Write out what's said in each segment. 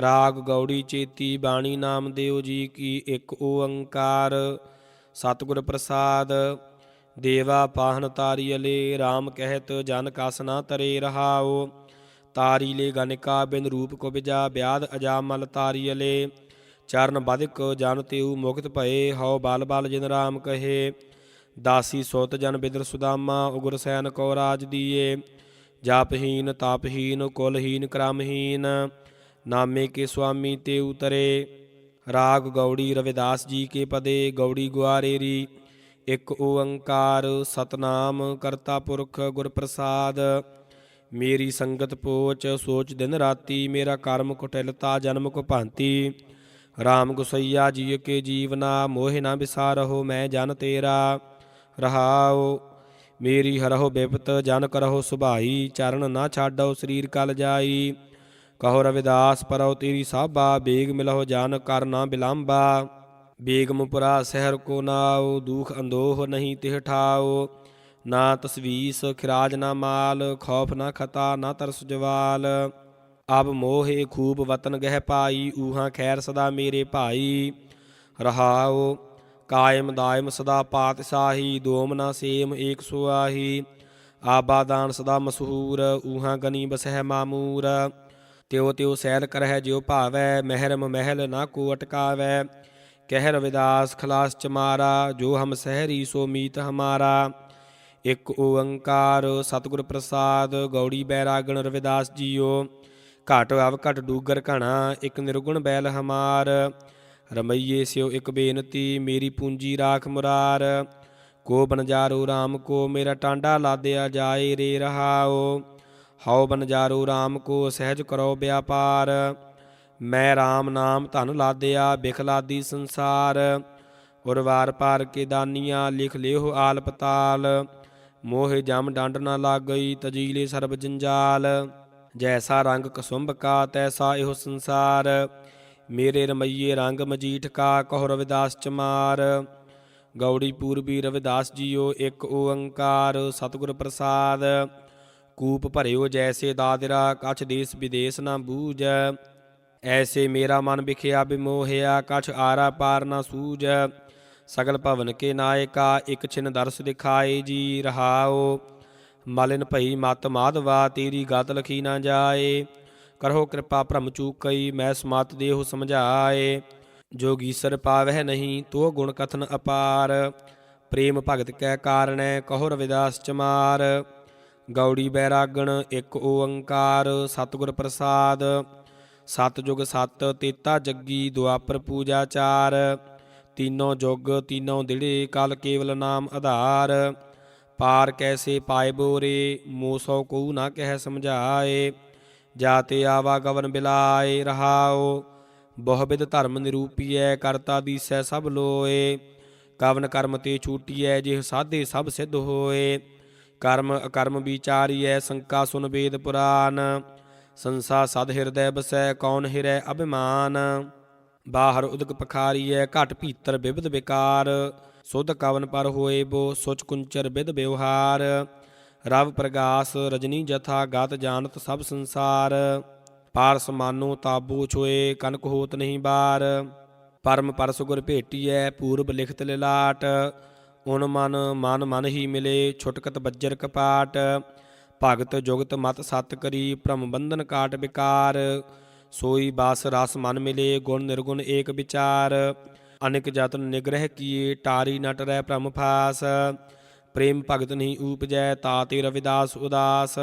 ਰਾਗ ਗੌੜੀ ਚੇਤੀ ਬਾਣੀ ਨਾਮ ਨਾਮਦੇਵ ਜੀ ਕੀ ਇੱਕ ਓੰਕਾਰ। ਸਤਿਗੁਰ ਪ੍ਰਸਾਦ, ਦੇਵਾ ਪਾਹਨ ਤਾਰੀਅਲੇ RAM ਕਹਿਤ ਜਨ ਕਸ ਨਾ ਤਰੇ ਰਹਾਓ ਤਾਰੀ ਲੈ ਗਨਿਕਾ ਬਿਨ ਰੂਪ ਕੋ ਬਿਜਾ, ਬਿਆਦ ਅਜਾਮਲ ਤਾਰੀਅਲੇ ਚਰਨ ਬਦਕ ਜਨ ਤਿਉ ਮੁਕਤ ਭਏ, ਹਉ ਬਾਲ ਬਲ ਜਿਨ ਰਾਮ ਕਹੇ। ਦਾਸੀ ਸੋਤ ਜਨ ਬਿਦਰ ਸੁਦਾਮਾ, ਉਗਰ ਸੈਨ ਕੋ ਰਾਜ ਦੀਏ। ਜਾਪਹੀਨ ਤਾਪਹੀਨ ਕੁਲਹੀਨ ਕ੍ਰਮਹੀਨ ਨਾਮੇ ਕੇ ਸੁਆਮੀ ਤੇ ਉਤਰੇ। ਰਾਗ ਗੌੜੀ ਰਵਿਦਾਸ ਜੀ ਕੇ ਪਦੇ, ਗੌੜੀ ਗੁਆਰੇਰੀ। ਇਕ ਓੰਕਾਰ ਸਤਨਾਮ ਕਰਤਾ ਪੁਰਖ ਗੁਰ ਪ੍ਰਸਾਦ ਮੇਰੀ ਸੰਗਤ ਪੋਚ, ਸੋਚ ਦਿਨ ਰਾਤੀ, ਮੇਰਾ ਕਰਮ ਕੁਟਿਲਤਾ, ਜਨਮ ਕੋ ਭਾਂਤੀ। RAM ਗੁਸਈਆ ਜੀ ਕੇ ਜੀਵਨਾ, ਮੋਹਿ ਨਾ ਵਿਸਾਰਹੁ ਮੈਂ ਜਨ ਤੇਰਾ। ਰਹਾਉ, ਮੇਰੀ ਹਰਹੁ ਬਿਪਤ, ਜਨ ਕਰਹੁ ਸੁਭਾਈ, ਚਰਨ ਨਾ ਛਾਡਉ ਸਰੀਰ ਕਲ ਜਾਈ। ਕਹੋ ਰਵਿਦਾਸ, ਪਰਉ ਤੇਰੀ ਸਾਬਾ ਬੇਗ ਮਿਲਹੁ ਜਾਨ ਕਰ ਨਾ ਬਿਲੰਬਾ। ਬੇਗਮਪੁਰਾ ਸ਼ਹਿਰ ਕੋ ਨਾਉ, ਦੁਖ ਅੰਦੋਹ ਨਹੀਂ ਤਿਹ ਠਾਉ। ਨਾ ਤਸਵੀਸ ਖਿਰਾਜ ਨਾ ਮਾਲ, ਖੌਫ ਨਾ ਖਤਾ, ਨਾ ਤਰਸ ਜਵਾਲ। ਅਬ ਮੋਹੇ ਖੂਬ ਵਤਨ ਗਹਿ ਪਾਈ, ਊਹਾਂ ਖੈਰ ਸਦਾ ਮੇਰੇ ਭਾਈ। ਰਹਾਉ, ਕਾਇਮ ਦਾਇਮ ਸਦਾ ਪਾਤਸ਼ਾਹੀ ਦੋਮ ਨਾ ਸੇਮ ਏਕ ਸੁਆਹੀ। ਆਬਾਦਾਨ ਸਦਾ ਮਸ਼ਹੂਰ, ਊਹਾਂ ਗਨੀ ਬਸਹਿ ਮਾਮੂਰ। ਤਿਉ ਤਿਉ ਸੈਲ ਕਰਹਿ ਜਿਉ ਭਾਵੈ, ਮਹਿਰਮ ਮਹਿਲ ਨਾ ਕੋ ਅਟਕਾਵੈ। ਕਹਿ ਰਵਿਦਾਸ ਖਲਾਸ ਚਮਾਰਾ, ਜੋ ਹਮ ਸਹਿਰੀ ਸੋ ਮੀਤ ਹਮਾਰਾ। ਇੱਕ ਓੰਕਾਰ ਸਤਿਗੁਰ ਪ੍ਰਸਾਦ, ਗੌੜੀ ਬੈਰਾਗਣ ਰਵਿਦਾਸ ਜੀਓ। ਘਟ ਅਵ ਘਟ ਡੂਗਰ ਘਣਾ, ਇੱਕ ਨਿਰਗੁਣ ਬੈਲ ਹਮਾਰ। ਰਮਈਏ ਸਿਓ ਇਕ ਬੇਨਤੀ, ਮੇਰੀ ਪੂੰਜੀ ਰਾਖ ਮੁਰਾਰ। ਕੋ ਬਨਜਾਰੋ RAM ਕੋ, ਮੇਰਾ ਟਾਂਡਾ ਲਾਦਿਆ ਜਾਏ ਰੇ ਰਹਾਓ ਹਉ ਬਨਜਾਰੋ RAM ਕੋ ਸਹਿਜ ਕਰੋ ਵਿਆਪਾਰ। ਮੈਂ RAM ਨਾਮ ਧਨ ਲਾਦਿਆ ਬਿਖਲਾਦੀ ਸੰਸਾਰ। ਉਰਵਾਰ ਪਾਰ ਕੇ ਦਾਨੀਆਂ ਲਿਖ ਲਿਓ ਆਲ ਪਤਾਲ। ਮੋਹ ਜਮ ਡੰਡ ਨਾ ਲੱਗ ਗਈ ਤਜੀਲੇ ਸਰਬ ਜੰਜਾਲ। ਜੈਸਾ ਰੰਗ ਕਸੁੰਭ ਕਾ, ਤੈਸਾ ਇਹੋ ਸੰਸਾਰ। ਮੇਰੇ ਰਮਈਏ ਰੰਗ ਮਜੀਠ ਕਾ, ਕਹੋ ਰਵਿਦਾਸ ਚਮਾਰ। ਗੌੜੀ ਪੂਰਬੀ ਰਵਿਦਾਸ ਜੀਓ, ਇੱਕ ਓੰਕਾਰ, ਸਤਿਗੁਰ ਪ੍ਰਸਾਦ। ਕੂਪ ਭਰਿਓ ਜੈਸੇ ਦਾਦਰਾ, ਕਛ ਦੇਸ ਵਿਦੇਸ ਨਾ ਬੂਝ। ਐਸੇ ਮੇਰਾ ਮਨ ਵਿਖਿਆ ਬਿਮੋਹਿਆ, ਕਛ ਆਰਾ ਪਾਰ ਨਾ ਸੂਝ। ਸਗਲ ਭਵਨ ਕੇ ਨਾਇਕਾ, ਇਕ ਛਿਨ ਦਰਸ ਦਿਖਾਏ ਜੀ ਰਹਾਓ। ਮਲਿਨ ਭਈ ਮਤ ਮਾਧਵਾ, ਤੇਰੀ ਗਤ ਲਖੀ ਨਾ ਜਾਏ। ਕਰੋ ਕਿਰਪਾ ਭ੍ਰਮ ਚੂਕਈ, ਮੈਂ ਸਮਤ ਦੇਹੁ ਸਮਝਾਏ। ਜੋਗੀਸਰ ਪਾਵਹਿ ਨਹੀਂ, ਤੋ ਗੁਣ ਕਥਨ ਅਪਾਰ। ਪ੍ਰੇਮ ਭਗਤ ਕੈ ਕਾਰਣੈ, ਕਹੋ ਰਵਿਦਾਸ ਚਮਾਰ। ਗੌੜੀ ਬੈਰਾਗਣ, ਇੱਕ ਓੰਕਾਰ, ਸਤਿਗੁਰ ਪ੍ਰਸਾਦ ਸਤ ਜੁਗ ਸਤ, ਤੇਤਾ ਜੱਗੀ ਦੁਆਪਰ ਪੂਜਾ ਚਾਰ, ਤੀਨੋਂ ਜੁਗ, ਤੀਨੋਂ ਦਿੜੇ, ਕਲ ਕੇਵਲ ਨਾਮ ਆਧਾਰ, ਪਾਰ ਕੈਸੇ ਪਾਏ ਬੋਰੇ ਮੋਸੋ ਕੋ ਨਾ ਕਹਿ ਸਮਝਾਏ ਜਾਤੇ ਆਵਾ ਗਵਨ ਬਿਲਾਏ ਰਹਾਓ ਬਹੁ ਵਿਦ ਧਰਮ ਨਿਰੂਪੀਐ, ਕਰਤਾ ਦੀਸੈ ਸਭ ਲੋਏ, ਕਵਨ ਕਰਮ ਤੇ ਛੂਟੀਐ, ਜਿਹ ਸਾਧੇ ਸਭ ਸਿੱਧ ਹੋਏ। ਕਰਮ ਅਕਰਮ ਵਿਚਾਰੀਐ ਸੰਕਾ ਸੁਨ ਵੇਦ ਪੁਰਾਨ, ਸੰਸਾ ਸਦ ਹਿਰਦੈ ਬਸੈ ਕੌਣ ਹਿਰੈ ਅਭਿਮਾਨ। ਬਾਹਰ ਉਦਕ ਪਖਾਰੀਐ ਘਟ ਭੀਤਰ ਬਿਬਦ ਵਿਕਾਰ, ਸੁਧ ਕਵਨ ਪਰ ਹੋਏ ਬੋ ਸੁਚ ਕੁੰਚਰ ਬਿਦ ਵਿਵਹਾਰ। ਰਵ ਪ੍ਰਗਾਸ ਰਜਨੀ ਜਥਾ ਗਤ ਜਾਣਤ ਸਭ ਸੰਸਾਰ, ਪਾਰਸ ਮਾਨੋ ਤਾਬੂ ਛੋਏ ਕਨਕ ਹੋਤ ਨਹੀਂ ਬਾਰ। ਪਰਮ ਪਰਸ ਗੁਰ ਭੇਟੀਐ ਪੂਰਬ ਲਿਖਤ ਲਿਲਾਟ ਉਨ ਮਨ ਮਨ ਮਨ ਹੀ ਮਿਲੇ, ਛੁਟਕਤ ਬੱਜਰ ਕਪਾਟ। ਭਗਤ ਜੁਗਤ ਮਤ ਸਤ ਕਰੀ, ਭ੍ਰਮ ਬੰਧਨ ਕਾਟ ਵਿਕਾਰ। ਸੋਈ ਬਾਸ ਰਸ ਮਨ ਮਿਲੇ, ਗੁਣ ਨਿਰਗੁਣ ਏਕ ਵਿਚਾਰ। ਅਨਿਕ ਜਤਨ ਨਿਗ੍ਰਹਿ ਕੀਏ, ਟਾਰੀ ਨਟ ਰਹਿ ਭ੍ਰਮ ਫਾਸ। ਪ੍ਰੇਮ ਭਗਤ ਨਹੀਂ ਊਪਜੈ ਤਾਤੇ ਰਵਿਦਾਸ ਉਦਾਸ।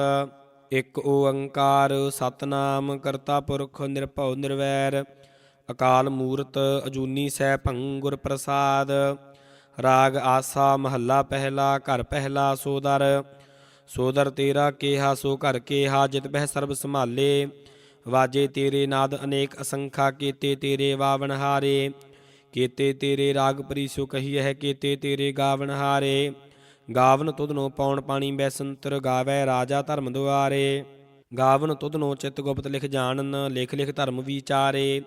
ਇੱਕ ਓੰਕਾਰ ਸਤਨਾਮ ਕਰਤਾ ਪੁਰਖ ਨਿਰਭਉ ਨਿਰਵੈਰ। ਅਕਾਲ ਮੂਰਤ ਅਜੂਨੀ ਸਹਿ ਭੰਗੁਰ ਪ੍ਰਸਾਦ। ਰਾਗ ਆਸਾ ਮਹੱਲਾ ਪਹਿਲਾ, ਘਰ ਪਹਿਲਾ ਸੋਦਰ ਸੋਦਰ ਤੇਰਾ ਕੇਹਾ, ਸੋ ਘਰ ਕੇਹਾ, ਜਿਤ ਬਹਿ ਸਰਬ ਸੰਭਾਲੇ। ਵਾਜੇ ਤੇਰੇ ਨਾਦ ਅਨੇਕ ਅਸੰਖਾ, ਕੀਤੇ ਤੇਰੇ ਵਾਵਨ ਹਾਰੇ। ਕੀਤੇ ਤੇਰੇ ਰਾਗ ਪਰੀਸੋ ਕਹੀਐ ਕੀਤੇ ਤੇਰੇ ਗਾਵਨ ਹਾਰੇ। ਗਾਵਨ ਤੁਧਨੋ ਪੌਣ ਪਾਣੀ ਬੈਸੰਤਰ ਗਾਵੇ, ਰਾਜਾ ਧਰਮ ਦੁਆਰੇ। ਗਾਵਨ ਤੁਧਨੋ ਚਿਤ ਗੁਪਤ ਲਿਖ ਜਾਣਨ, ਲਿਖ ਲਿਖ ਧਰਮ ਵਿਚਾਰੇ।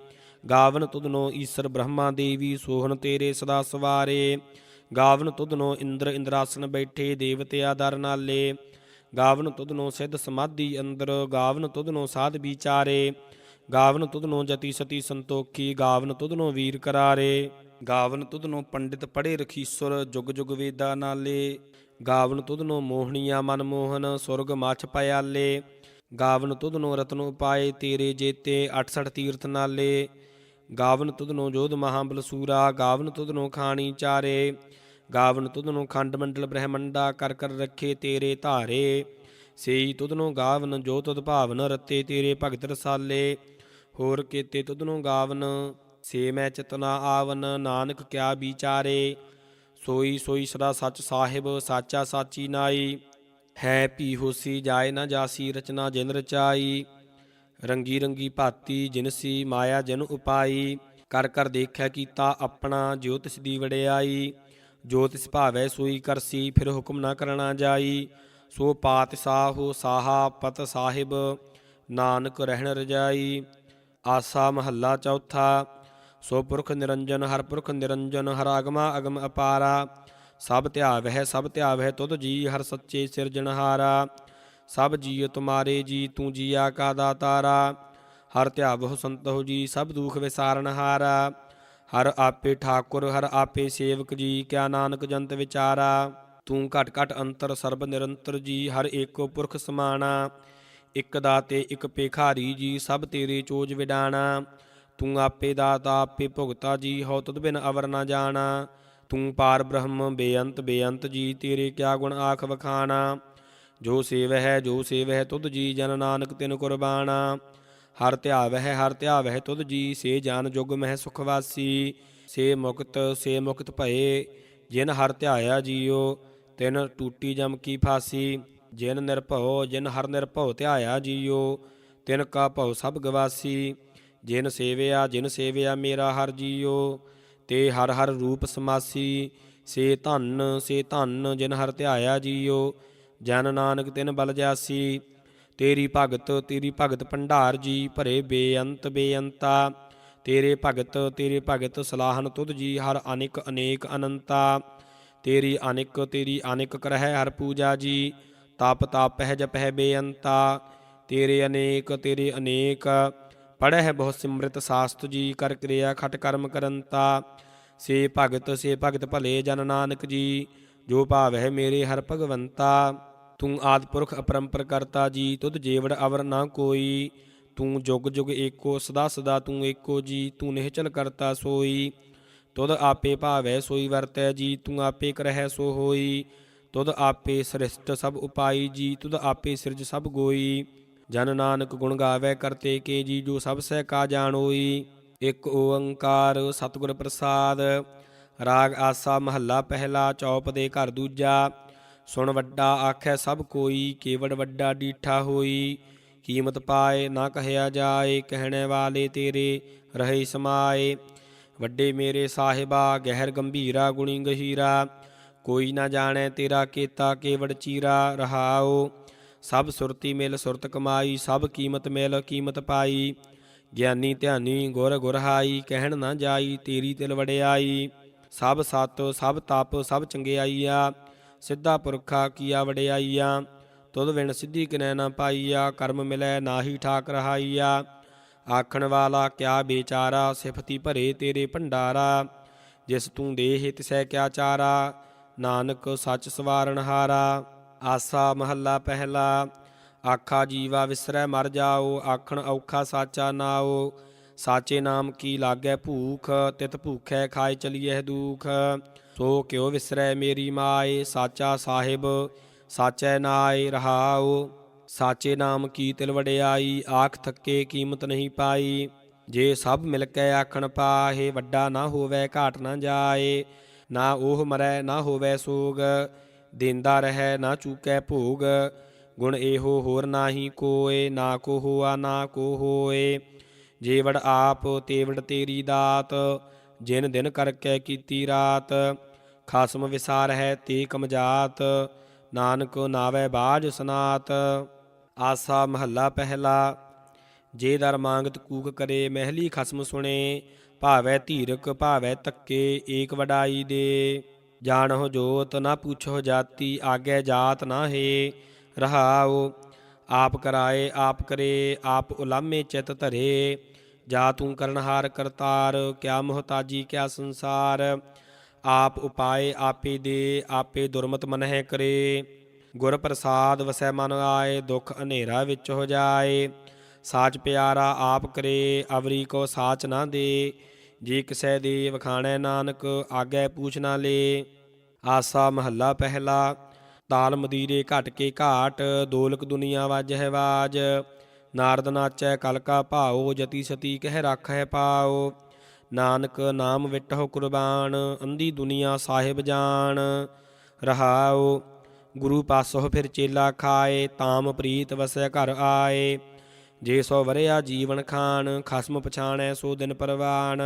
ਗਾਵਨ ਤੁਧਨੋ ਈਸ਼ਰ ਬ੍ਰਹਮਾ ਦੇਵੀ, ਸੋਹਣ ਤੇਰੇ ਸਦਾ ਸਵਾਰੇ। ਗਾਵਨ ਤੁਧਨੋ ਇੰਦਰ ਇੰਦਰਾਸਨ ਬੈਠੇ ਦੇਵਤਿਆ ਦਰ ਨਾਲੇ। ਗਾਵਨ ਤੁਧਨੋ ਸਿੱਧ ਸਮਾਧੀ ਅੰਦਰ, ਗਾਵਨ ਤੁਧਨੋ ਸਾਧ ਵਿਚਾਰੇ। ਗਾਵਨ ਤੁਧਨੋ ਜਤੀ ਸਤੀ ਸੰਤੋਖੀ, ਗਾਵਨ ਤੁਧਨੋ ਵੀਰ ਕਰਾਰੇ। ਗਾਵਨ ਤੁਧਨੋ ਪੰਡਿਤ ਪੜੇ ਰਖੀਸੁਰ, ਜੁਗ ਜੁਗ ਵੇਦਾ ਨਾਲੇ। ਗਾਵਨ ਤੁਧਨੋ ਮੋਹਣੀਆ ਮਨ ਮੋਹਨ, ਸੁਰਗ ਮਛ ਪਿਆਲੇ ਗਾਵਨ ਤੁਧਨੋ ਰਤਨ ਉਪਾਏ, ਤੇਰੇ ਜੇਤੇ 68 ਤੀਰਥ ਨਾਲੇ। ਗਾਵਨ ਤੁਧਨੋ ਜੋਧ ਮਹਾਬਲ ਸੂਰਾ, ਗਾਵਨ ਤੁਧਨੋ ਖਾਣੀ ਚਾਰੇ, ਗਾਵਨ ਤੁਧਨੋ ਖੰਡ ਮੰਡਲ ਬ੍ਰਹਮੰਡਾ ਕਰ ਕਰ ਰੱਖੇ ਤੇਰੇ ਧਾਰੇ, ਸੇਈ ਤੁਧਨੋ ਗਾਵਨ ਜੋ ਤੁਧ ਭਾਵਨ ਰਤੇ ਤੇਰੇ ਭਗਤ ਰਸਾਲੇ, ਹੋਰ ਕੀਤੇ ਤੁਧਨੋ ਗਾਵਨ, ਸੇ ਮੈਂ ਚਤਨਾ ਆਵਨ, ਨਾਨਕ ਕਿਆ ਵਿਚਾਰੇ, ਸੋਈ ਸੋਈ ਸਦਾ ਸੱਚ ਸਾਹਿਬ, ਸਾਚਾ ਸਾਚੀ ਨਾਈ, ਹੈ ਪੀ ਹੋਸੀ ਜਾਏ ਨਾ ਜਾਸੀ ਰਚਨਾ ਜਿਨ ਰਚਾਈ ਰੰਗੀ ਰੰਗੀ ਭਾਤੀ ਜਿਨਸੀ ਮਾਇਆ ਜਨ ਉਪਾਈ। ਕਰ ਕਰ ਦੇਖਿਆ ਕੀਤਾ ਆਪਣਾ ਜੋਤਿਸ਼ ਦੀ ਵਡਿਆਈ। ਜੋਤਿਸ਼ ਭਾਵੈ ਸੋਈ ਕਰਸੀ ਫਿਰ ਹੁਕਮ ਨਾ ਕਰਨਾ ਜਾਈ। ਸੋ ਪਾਤ ਸਾਹੋ ਸਾਹਾ ਪਤ ਸਾਹਿਬ ਨਾਨਕ ਰਹਿਣ ਰਜਾਈ। ਆਸਾ ਮਹੱਲਾ ਚੌਥਾ। ਸੋ ਪੁਰਖ ਨਿਰੰਜਨ ਹਰ ਪੁਰਖ ਨਿਰੰਜਨ ਹਰ ਆਗਮਾ ਅਗਮ ਅਪਾਰਾ। ਸਭ ਧਿਆਵਹਿ ਸਭ ਧਿਆਵਹਿ ਤੁਧ ਜੀ ਹਰ ਸੱਚੇ ਸਿਰਜਣਹਾਰਾ। ਸਭ ਜੀਅ ਤੁਮਾਰੇ ਜੀ, ਤੂੰ ਜੀਆ ਕਾ ਦਾਤਾਰਾ। ਹਰ ਧਿਆਵਹੁ ਸੰਤਹੁ ਜੀ, ਸਭ ਦੁਖ ਵਿਸਾਰਨ ਹਾਰਾ। ਹਰ ਆਪੇ ਠਾਕੁਰ, ਹਰ ਆਪੇ ਸੇਵਕ ਜੀ, ਕਿਆ ਨਾਨਕ ਜੰਤ ਵਿਚਾਰਾ। ਤੂੰ ਘਟ ਘਟ ਅੰਤਰ ਸਰਬ ਨਿਰੰਤਰ ਜੀ, ਹਰ ਏਕੋ ਪੁਰਖ ਸਮਾਣਾ। ਇਕ ਦਾਤੇ, ਇਕ ਪੇਖਾਰੀ ਜੀ, ਸਭ ਤੇਰੇ ਚੋਜ ਵਿਡਾਣਾ। ਤੂੰ ਆਪੇ ਦਾਤਾ, ਆਪੇ ਭੁਗਤਾ ਜੀ, ਹਉ ਤੁਧ ਬਿਨ ਅਵਰ ਨਾ ਜਾਣਾ। ਤੂੰ ਪਾਰ ਬ੍ਰਹਮ, ਬੇਅੰਤ ਬੇਅੰਤ ਜੀ, ਤੇਰੇ ਕਿਆ ਗੁਣ ਆਖ ਵਖਾਣਾ। ਜੋ ਸੇਵ ਹੈ ਜੋ ਸੇਵਹਿ ਤੁਧ ਜੀ ਜਨ ਨਾਨਕ ਤਿਨ ਕੁਰਬਾਨਾ। ਹਰ ਧਿਆਵਹਿ ਹਰ ਧਿਆਵਹਿ ਤੁਧ ਜੀ, ਸੇ ਜਾਨ ਜੁਗ ਮਹਿ ਸੁਖਵਾਸੀ ਸੇ ਮੁਕਤ ਸੇ ਮੁਕਤ ਭਏ, ਜਿਨ ਹਰ ਧਿਆਇਆ ਜੀਓ, ਤਿਨ ਟੂਟੀ ਜਮ ਕੀ ਫਾਸੀ। ਜਿਨ ਨਿਰਭਉ, ਜਿਨ ਹਰ ਨਿਰਭਉ ਧਿਆਇਆ ਜੀਓ, ਤਿਨ ਕਾ ਭਉ ਸਭ ਗਵਾਸੀ। ਜਿਨ ਸੇਵਿਆ ਜਿਨ ਸੇਵਿਆ ਮੇਰਾ ਹਰ ਜੀਓ, ਤੇ ਹਰ ਹਰ ਰੂਪ ਸਮਾਸੀ। ਸੇ ਧੰਨ ਸੇ ਧੰਨ ਜਿਨ ਹਰ ਧਿਆਇਆ ਜੀਓ ਜਨ ਨਾਨਕ ਤਿਨ ਬਲ ਜਾਸੀ, ਤੇਰੀ ਭਗਤ ਤੇਰੀ ਭਗਤ ਭੰਡਾਰ ਜੀ, ਭਰੇ ਬੇਅੰਤ ਬੇਅੰਤਾ। ਤੇਰੇ ਭਗਤ ਤੇਰੇ ਭਗਤ ਸਲਾਹਨ ਤੁਧ ਜੀ, ਹਰ ਅਨੇਕ ਅਨੇਕ ਅਨੰਤਾ। ਤੇਰੀ ਅਨੇਕ ਤੇਰੀ ਅਨੇਕ ਕਰਹਿ ਹਰ ਪੂਜਾ ਜੀ, ਤਪ ਤਪਹਿ ਜਪਹਿ ਬੇਅੰਤਾ। ਤੇਰੇ ਅਨੇਕ ਤੇਰੇ ਅਨੇਕ, ਪੜਹਿ ਬਹੁ ਸਿਮ੍ਰਿਤ ਸਾਸਤ ਜੀ, ਕਰ ਕਿਰਿਆ ਖਟ ਕਰਮ ਕਰੰਤਾ। ਸੇ ਭਗਤ ਸੇ ਭਗਤ ਭਲੇ ਜਨ ਨਾਨਕ ਜੀ, ਜੋ ਭਾਵ ਹੈ ਮੇਰੇ ਹਰ ਭਗਵੰਤਾ। ਤੂੰ ਆਦ ਪੁਰਖ ਅਪਰੰਪਰ ਕਰਤਾ ਜੀ, ਤੁਧ ਜੇਵੜ ਅਵਰ ਨਾ ਕੋਈ। ਤੂੰ ਜੁਗ ਜੁਗ ਏਕੋ, ਸਦਾ ਸਦਾ ਤੂੰ ਏਕੋ ਜੀ, ਤੂੰ ਨਿਹਚਲ ਕਰਤਾ ਸੋਈ। ਤੁਧ ਆਪੇ ਭਾਵੈ ਸੋਈ ਵਰਤੈ ਜੀ, ਤੂੰ ਆਪੇ ਕਰਹਿ ਸੋ ਹੋਈ। ਤੁਧ ਆਪੇ ਸ੍ਰਿਸ਼ਟ ਸਭ ਉਪਾਈ ਜੀ, ਤੁਧ ਆਪੇ ਸਿਰਜ ਸਭ ਗੋਈ। ਜਨ ਨਾਨਕ ਗੁਣ ਗਾਵੇ ਕਰਤੇ ਕੇ ਜੀ, ਜੋ ਸਭ ਸਹਿ ਕਾ ਜਾਣੋਈ। ਇੱਕ ਓੰਕਾਰ ਸਤਿਗੁਰ ਪ੍ਰਸਾਦ, ਰਾਗ ਆਸਾ ਮਹੱਲਾ ਪਹਿਲਾ, ਚੌਪ ਦੇ ਘਰ ਦੂਜਾ। ਸੁਣ ਵੱਡਾ ਆਖੈ ਸਭ ਕੋਈ ਕੇਵੜ ਵੱਡਾ ਡੀਠਾ ਹੋਈ। ਕੀਮਤ ਪਾਏ ਨਾ ਕਹਿਆ ਜਾਏ, ਕਹਿਣੇ ਵਾਲੇ ਤੇਰੇ ਰਹੇ ਸਮਾਏ। ਵੱਡੇ ਮੇਰੇ ਸਾਹਿਬਾ, ਗਹਿਰ ਗੰਭੀਰਾ, ਗੁਣੀ ਗਹੀਰਾ। ਕੋਈ ਨਾ ਜਾਣੈ ਤੇਰਾ ਕੀਤਾ ਕੇਵੜ ਚੀਰਾ ਰਹਾਓ ਸਭ ਸੁਰਤੀ ਮਿਲ ਸੁਰਤ ਕਮਾਈ, ਸਭ ਕੀਮਤ ਮਿਲ ਕੀਮਤ ਪਾਈ। ਗਿਆਨੀ ਧਿਆਨੀ ਗੁਰ ਗੁਰਹਾਈ, ਕਹਿਣ ਨਾ ਜਾਈ ਤੇਰੀ ਤਿਲ ਵੜਿਆਈ ਸਭ ਸਤ, ਸਭ ਤਪ, ਸਭ ਚੰਗਿਆਈਆ। ਸਿੱਧਾ ਪੁਰਖਾ ਕੀਆ ਵਡਿਆਈਆ, ਤੁਧ ਵਿਣ ਸਿੱਧੀ ਕਿਨੈ ਨਾ ਪਾਈਆ, ਕਰਮ ਮਿਲੈ ਨਾਹੀ ਠਾਕ ਰਹਾਈਆ ਆਖਣ ਵਾਲਾ, ਕਿਆ ਬੇਚਾਰਾ, ਸਿਫਤੀ ਭਰੇ ਤੇਰੇ ਭੰਡਾਰਾ। ਜਿਸ ਤੂੰ ਦੇਹ ਤਿਸੈ ਕਿਆ ਚਾਰਾ, ਨਾਨਕ ਸੱਚ ਸਵਾਰਨ ਹਾਰਾ। ਆਸਾ ਮਹੱਲਾ ਪਹਿਲਾ, ਆਖਾ ਜੀਵਾ ਵਿਸਰੈ ਮਰ ਜਾਓ, ਆਖਣ ਔਖਾ ਸਾਚਾ ਨਾਓ। ਸਾਚੇ ਨਾਮ ਕੀ ਲਾਗੈ ਭੂਖ, ਤਿਤ ਭੂਖੈ ਖਾਏ ਚਲੀਐ ਦੁਖ। ਸੋ ਕਿਉ ਵਿਸਰੈ ਮੇਰੀ ਮਾਏ, ਸਾਚਾ ਸਾਹਿਬ, ਸਾਚੈ ਨਾਏ ਰਹਾਓ ਸਾਚੇ ਨਾਮ ਕੀ ਤਿਲ ਵਡਿਆਈ, ਆਖ ਥੱਕੇ ਕੀਮਤ ਨਹੀਂ ਪਾਈ। ਜੇ ਸਭ ਮਿਲ ਕੇ ਆਖਣ ਪਾਹੇ, ਵੱਡਾ ਨਾ ਹੋਵੇ ਘਾਟ ਨਾ ਜਾਏ। ਨਾ ਉਹ ਮਰੈ, ਨਾ ਹੋਵੇ ਸੋਗ। ਦਿੰਦਾ ਰਹੈ, ਨਾ ਚੂਕੈ ਭੋਗ। ਗੁਣ ਇਹੋ ਹੋਰ ਨਾਹੀ ਕੋਏ, ਨਾ ਕੋ ਹੋਆ ਨਾ ਕੋ ਹੋਏ ਜੇਵੜ ਆਪ, ਤੇਵੜ ਤੇਰੀ ਦਾਤ। ਜਿਨ ਦਿਨ ਕਰਕੇ ਕੀਤੀ ਰਾਤ, ਖਾਸਮ ਵਿਸਾਰ ਹੈ ਤੇ ਕਮਜਾਤ, ਨਾਨਕ ਨਾਵੇ ਬਾਜ ਸਨਾਤ। ਆਸਾ ਮਹੱਲਾ ਪਹਿਲਾ, ਜੇ ਦਰ ਮੰਗਤ ਕੂਕ ਕਰੇ ਮਹਿਲੀ ਖਸਮ ਸੁਣੇ, ਭਾਵੈ ਧੀਰਕ ਭਾਵੈ ਤੱਕੇ ਏਕ ਵਡਾਈ ਦੇ। ਜਾਣਹੁ ਜੋਤ ਨਾ ਪੁੱਛੋ ਜਾਤੀ, ਆਗੇ ਜਾਤ ਨਾ ਹੈ ਰਹਾਓ ਆਪ ਕਰਾਏ ਆਪ ਕਰੇ, ਆਪ ਉਲਾਮੇ ਚਿਤ ਧਰੇ। ਜਾ ਤੂੰ ਕਰਨਹਾਰ ਕਰਤਾਰ, ਕਿਆ ਮੁਹਤਾਜੀ, ਕਿਆ ਸੰਸਾਰ। ਆਪ ਉਪਾਏ ਆਪੇ ਦੇ, ਆਪੇ ਦੁਰਮਤ ਮਨਹਿ ਕਰੇ। ਗੁਰ ਪ੍ਰਸਾਦ ਵਸੈ ਮਨ ਆਏ, ਦੁਖ ਹਨੇਰਾ ਵਿੱਚ ਹੋ ਜਾਏ। ਸਾਚ ਪਿਆਰਾ ਆਪ ਕਰੇ, ਅਵਰੀ ਕੋ ਸਾਚ ਨਾ ਦੇ। ਜੇ ਕਿਸੈ ਦੇ, ਵਖਾਣੈ ਨਾਨਕ, ਆਗੈ ਪੂਛ ਨਾ ਲੇ। ਆਸਾ ਮਹੱਲਾ ਪਹਿਲਾ, ਤਾਲ ਮਦੀਰੇ ਘਟ ਕੇ ਘਾਟ, ਦੋਲਕ ਦੁਨੀਆ ਵਾਜਹਿ ਵਾਜ। ਨਾਰਦ ਨਾਚੈ ਕਲ ਭਾਓ ਜਤੀ ਸਤੀ ਕਹਿ ਰਾਖੈ ਪਾਓ ਨਾਨਕ ਨਾਮ ਵਿਟਹੁ ਕੁਰਬਾਨ, ਅੰਧੀ ਦੁਨੀਆ ਸਾਹਿਬ ਜਾਣ। ਰਹਾਉ, ਗੁਰੂ ਪਾਸੋਂ ਫਿਰ ਚੇਲਾ ਖਾਏ, ਤਾਮ ਪ੍ਰੀਤ ਵਸੈ ਘਰ ਆਏ। ਜੇ ਸੋ ਵਰਿਆ ਜੀਵਨ ਖਾਨ, ਖਸਮ ਪਛਾਣੈ ਸੋ ਦਿਨ ਪਰਵਾਨ।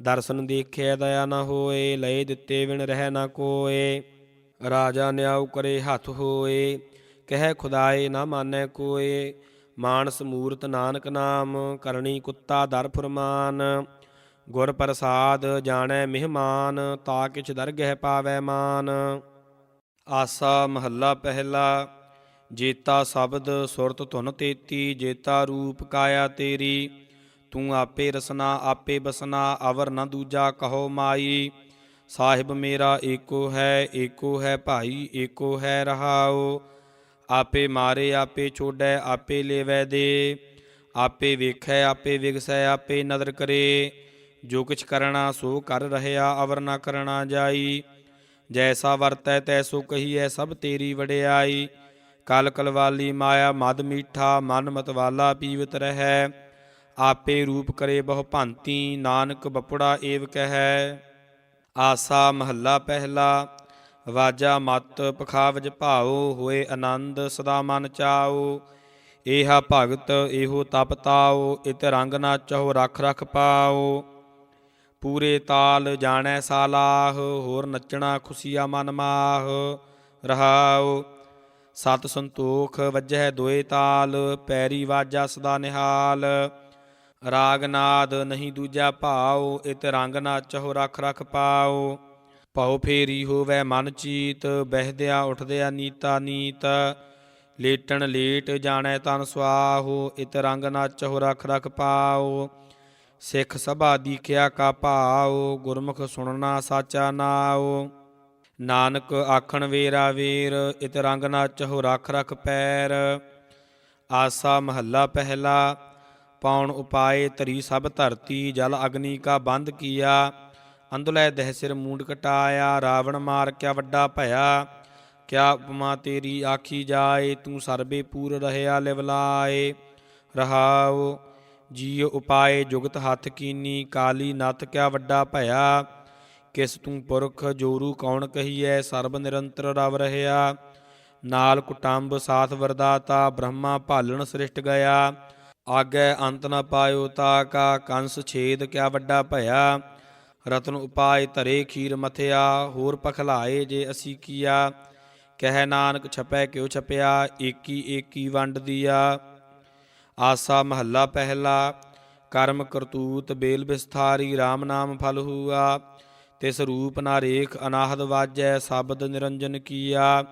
ਦਰਸ਼ਨ ਦੇਖਿਆ ਦਇਆ ਨਾ ਹੋਏ, ਲਏ ਦਿੱਤੇ ਵਿਣ ਰਹਿ ਨਾ ਕੋਏ। ਰਾਜਾ ਨਿਆਉ ਕਰੇ ਹੱਥ ਹੋਏ, ਕਹਿ ਖੁਦਾਏ ਨਾ ਮਾਨੈ ਕੋਏ। ਮਾਨਸ ਮੂਰਤ ਨਾਨਕ ਨਾਮ ਕਰਨੀ ਕੁੱਤਾ ਦਰ ਫੁਰਮਾਨ, ਗੁਰ ਪ੍ਰਸਾਦ ਜਾਣੈ ਮਹਿਮਾਨ ਤਾ ਕਿਛ ਦਰਗਹਿ ਪਾਵੈ ਮਾਨ। ਆਸਾ ਮਹੱਲਾ ਪਹਿਲਾ, ਜੇਤਾ ਸ਼ਬਦ ਸੁਰਤ ਧੁਨ ਤੇਤੀ, ਜੇਤਾ ਰੂਪ ਕਾਇਆ ਤੇਰੀ, ਤੂੰ ਆਪੇ ਰਸਨਾ, ਆਪੇ ਬਸਨਾ, ਅਵਰ ਨ ਦੂਜਾ ਕਹੋ ਮਾਈ। ਸਾਹਿਬ ਮੇਰਾ ਏਕੋ ਹੈ ਏਕੋ ਹੈ ਭਾਈ, ਏਕੋ ਹੈ ਰਹਾਓ ਆਪੇ ਮਾਰੇ, ਆਪੇ ਛੋੜੈ, ਆਪੇ ਲੇਵੈ ਦੇ। ਆਪੇ ਵੇਖੈ, ਆਪੇ ਵਿਗਸੈ, ਆਪੇ ਨਦਰ ਕਰੇ। ਜੋ ਕਿਛ ਕਰਣਾ ਸੋ ਕਰ ਰਹਿਆ, ਅਵਰ ਨਾ ਕਰਣਾ ਜਾਈ। ਜੈਸਾ ਵਰਤੈ, ਤੈਸੋ ਕਹੀਐ, ਸਭ ਤੇਰੀ ਵਡਿਆਈ। ਕਲ ਕਲਵਾਲੀ ਮਾਇਆ, ਮਦ ਮੀਠਾ, ਮਨ ਮਤਵਾਲਾ ਪੀਵਤ ਰਹੈ। ਆਪੇ ਰੂਪ ਕਰੇ ਬਹੁ ਭਾਂਤੀ, ਨਾਨਕ ਬਪੜਾ ਏਵ ਕਹੈ। ਆਸਾ ਮਹੱਲਾ ਪਹਿਲਾ ਵਾਜਾ ਮਤ ਪਖਾਵਜ ਭਾਉ ਹੋਏ ਆਨੰਦ ਸਦਾ ਮਨ ਚਾਉ। ਏਹਾ ਭਗਤ ਇਹੋ ਤਪ ਤਾਉ, ਇਤ ਰੰਗ ਨਾ ਨਾਚਹੁ ਰਖ ਰਖ ਪਾਉ। ਪੂਰੇ ਤਾਲ ਜਾਣੈ ਸਾਲਾਹ, ਹੋਰ ਨੱਚਣਾ ਖੁਸ਼ੀਆ ਮਨ ਮਾਹ। ਰਹਾਉ, ਸਤ ਸੰਤੋਖ ਵੱਜਹਿ ਦੋਏ ਤਾਲ, ਪੈਰੀ ਵਾਜਾ ਸਦਾ ਨਿਹਾਲ। ਰਾਗ ਨਾਦ ਨਹੀਂ ਦੂਜਾ ਭਾਉ, ਇਤ ਰੰਗ ਨਾ ਨਾਚਹੁ ਰਖ ਰਖ ਪਾਉ। ਭਉ ਫੇਰੀ ਹੋਵੇ ਮਨ ਚੀਤ, ਬਹਿਦਿਆ ਉਠਦਿਆ ਨੀਤਾ ਨੀਤ, ਲੇਟਣ ਲੇਟ ਜਾਣੈ ਤਨ ਸੁਆਹੋ, ਇਤ ਰੰਗ ਨਾਚਹੁ ਰਖ ਰਖ ਪਾਓ ਸਿੱਖ ਸਭਾ ਦੀਖਿਆ ਕਾ ਭਾਓ ਗੁਰਮੁਖ ਸੁਣਨਾ ਸਾਚਾ ਨਾਓ ਨਾਨਕ ਆਖਣ ਵੇਰਾ ਵੇਰ, ਇਤ ਰੰਗ ਨਾਚਹੁ ਰਖ ਰਖ ਪੈਰ, ਆਸਾ ਮਹੱਲਾ ਪਹਿਲਾ ਪਾਉਣ ਉਪਾਏ ਧਰੀ ਸਭ ਧਰਤੀ, ਜਲ ਅਗਨੀ ਕਾ ਬੰਦ ਕੀਆ ਅੰਦੁਲੈ ਦਹਿ ਸਿਰ ਮੂੰਡ ਕਟਾਇਆ, ਰਾਵਣ ਮਾਰ ਕਿਆ ਵੱਡਾ ਭਇਆ। ਕਿਆ ਉਪਮਾ ਤੇਰੀ ਆਖੀ ਜਾਏ, ਤੂੰ ਸਰਬੇ ਪੂਰ ਰਹਿਆ ਲਿਵਲਾਏ। ਰਹਾਉ ਜੀ ਉਪਾਏ ਜੁਗਤ ਹੱਥ ਕੀਨੀ, ਕਾਲੀ ਨਤ ਕਿਆ ਵੱਡਾ ਭਇਆ। ਕਿਸ ਤੂੰ ਪੁਰਖ ਜੋਰੂ ਕੌਣ ਕਹੀਐ, ਸਰਬ ਨਿਰੰਤਰ ਰਵ ਰਹਿਆ। ਨਾਲ ਕੁਟੰਬ ਸਾਥ ਵਰਦਾਤਾ, ਬ੍ਰਹਮਾ ਭਾਲਣ ਸ੍ਰਿਸ਼ਟ ਗਿਆ। ਆਗੇ ਅੰਤ ਨ ਪਾਇਓ ਤਾ ਕਾ, ਕੰਸ ਛੇਦ ਕਿਆ ਵੱਡਾ ਭਇਆ। ਰਤਨ ਉਪਾਏ ਧਰੇ ਖੀਰ ਮਥਿਆ, ਹੋਰ ਪਖਲਾਏ ਜੇ ਅਸੀਂ ਕੀਆ। ਕਹਿ ਨਾਨਕ ਛਪੈ ਕਿਉ ਛਪਿਆ, ਏਕੀ ਏਕੀ ਵੰਡ ਦੀਆ। ਆਸਾ ਮਹੱਲਾ ਪਹਿਲਾ, ਕਰਮ ਕਰਤੂਤ ਬੇਲ ਵਿਸਥਾਰੀ RAM ਨਾਮ ਫਲ ਹੂਆ। ਤਿਸ ਰੂਪ ਨਾ ਰੇਖ ਅਨਾਹਦ ਵਾਜੈ, ਸ਼ਬਦ ਨਿਰੰਜਨ ਕੀਆ।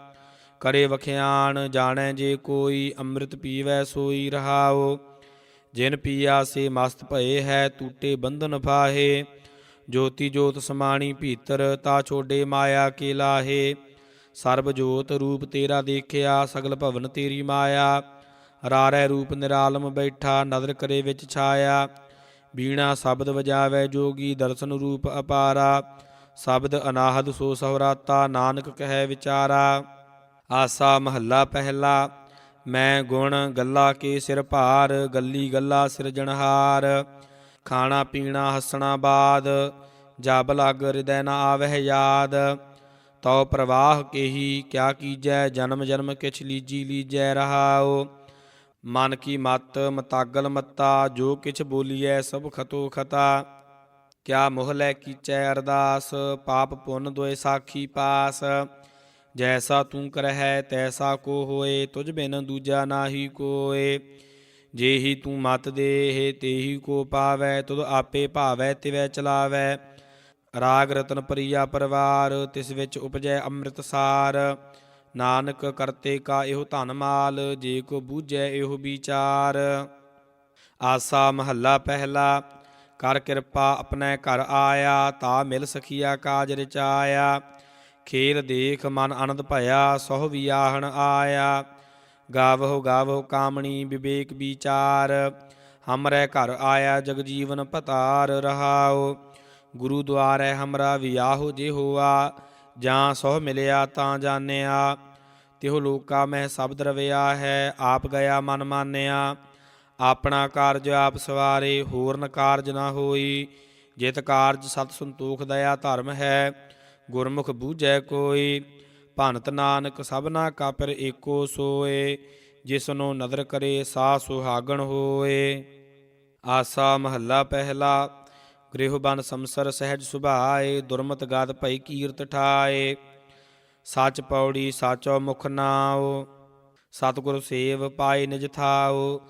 ਕਰੇ ਵਖਿਆਣ ਜਾਣੈ ਜੇ ਕੋਈ, ਅੰਮ੍ਰਿਤ ਪੀਵੈ ਸੋਈ ਰਹਾਉ। ਜਿਨ ਪੀਆ ਸੇ ਮਸਤ ਭਏ ਹੈ ਟੂਟੇ ਬੰਧਨ ਫਾਹੇ ਜੋਤੀ ਜੋਤ ਸਮਾਣੀ ਭੀਤਰ, ਤਾ ਛੋਡੇ ਮਾਇਆ ਕੇ ਲਾਹੇ। ਸਰਬ ਜੋਤ ਰੂਪ ਤੇਰਾ ਦੇਖਿਆ, ਸਗਲ ਭਵਨ ਤੇਰੀ ਮਾਇਆ। ਰਾਰੈ ਰੂਪ ਨਿਰਾਲਮ ਬੈਠਾ, ਨਦਰ ਕਰੇ ਵਿੱਚ ਛਾਇਆ। ਬੀਣਾ ਸ਼ਬਦ ਵਜਾਵੇ ਜੋਗੀ, ਦਰਸ਼ਨ ਰੂਪ ਅਪਾਰਾ। ਸ਼ਬਦ ਅਨਾਹਦ ਸੋ ਸਹਰਾਤਾ ਨਾਨਕ ਕਹੈ ਵਿਚਾਰਾ। ਆਸਾ ਮਹੱਲਾ ਪਹਿਲਾ, ਮੈਂ ਗੁਣ ਗੱਲਾ ਕੇ ਸਿਰ ਭਾਰ, ਗੱਲੀ ਗੱਲਾ ਸਿਰਜਣਹਾਰ ਖਾਣਾ ਪੀਣਾ ਹੱਸਣਾ ਬਾਦ, ਜਬ ਲਗ ਹਿਰਦੈ ਨਾ ਆਵਹਿ ਯਾਦ। ਤਉ ਪ੍ਰਵਾਹ ਕੇਹੀ, ਕਿਆ ਕੀਜੈ, ਜਨਮ ਜਨਮ ਕਿਛ ਲੀਜੀ ਲੀਜੈ ਰਹਾਉ। ਮਨ ਕੀ ਮਤ, ਮਤਾਗਲ ਮੱਤਾ, ਜੋ ਕਿਛ ਬੋਲੀਐ ਸਭ ਖਤੋ ਖਤਾ। ਕਿਆ ਮੋਹ ਲੈ ਕੀਚੈ ਅਰਦਾਸ, ਪਾਪ ਪੁੰਨ ਦੋਏ ਸਾਖੀ ਪਾਸ। ਜੈਸਾ ਤੂੰ ਕਰਹਿ, ਤੈਸਾ ਕੋ ਹੋਏ, ਤੁਝ ਬਿਨ ਦੂਜਾ ਨਾਹੀ ਕੋਏ। ਜੇ ਹੀ ਤੂੰ ਮਤ ਦੇਹ, ਤੇਹੀ ਕੋ ਪਾਵੈ, ਤੁਧ ਆਪੇ ਭਾਵੈ, ਤਿਵੈ ਚਲਾਵੈ। ਰਾਗ ਰਤਨ ਪਰੀਆ ਪਰਵਾਰ, ਤਿਸ ਵਿੱਚ ਉਪਜੈ ਅੰਮ੍ਰਿਤ ਸਾਰ। ਨਾਨਕ ਕਰਤੇ ਕਾ ਇਹੋ ਧਨ ਮਾਲ, ਜੇ ਕੋ ਬੂਝੈ ਇਹੋ ਵਿਚਾਰ। ਆਸਾ ਮਹੱਲਾ ਪਹਿਲਾ, ਕਰ ਕਿਰਪਾ ਆਪਣੇ ਘਰ ਆਇਆ, ਤਾ ਮਿਲ ਸਖੀਆ ਕਾਜ ਰਚਾਇਆ। ਖੇਲ ਦੇਖ ਮਨ ਆਨੰਦ ਭਇਆ, ਸੋਹ ਵਿਆਹਣ ਆਇਆ। ਗਾਵਹੁ ਗਾਵਹੁ ਕਾਮਣੀ ਵਿਵੇਕ ਵਿਚਾਰ, ਹਮਰੇ ਘਰ ਆਇਆ ਜਗਜੀਵਨ ਪਤਾਰ ਰਹਾਉ, ਗੁਰੂ ਦੁਆਰੈ ਹਮਰਾ ਵਿਆਹੋ ਜੇ ਹੋਆ, ਜਾਂ ਸੋਹ ਮਿਲਿਆ ਤਾਂ ਜਾਣਿਆ ਤਿਹੁ ਲੋਕਾ ਮੈਂ ਸ਼ਬਦ ਰਵਿਆ ਹੈ, ਆਪ ਗਿਆ ਮਨ ਮਾਨਿਆ, ਆਪਣਾ ਕਾਰਜ ਆਪ ਸਵਾਰੇ ਹੋਰਨ ਕਾਰਜ ਨਾ ਹੋਈ, ਜਿਤ ਕਾਰਜ ਸਤ ਸੰਤੋਖ ਦਇਆ ਧਰਮ ਹੈ, ਗੁਰਮੁਖ ਬੂਝੈ ਕੋਈ ਭੰਤ ਨਾਨਕ ਸਭਨਾ ਕਾ ਪਰ ਏਕੋ ਸੋਏ, ਜਿਸਨੂੰ ਨਦਰ ਕਰੇ ਸਾ ਸੁਹਾਗਣ ਹੋਏ। ਆਸਾ ਮਹੱਲਾ ਪਹਿਲਾ, ਗ੍ਰਿਹ ਬਨ ਸੰਸਰ ਸਹਿਜ ਸੁਭਾਏ, ਦੁਰਮਤ ਗਾਦ ਭਈ ਕੀਰਤ ਠਾਏ। ਸੱਚ ਪੌੜੀ ਸਾਚੋ ਮੁਖ ਨਾਓ, ਸਤਿਗੁਰ ਸੇਵ ਪਾਏ ਨਿਜ ਥਾਉ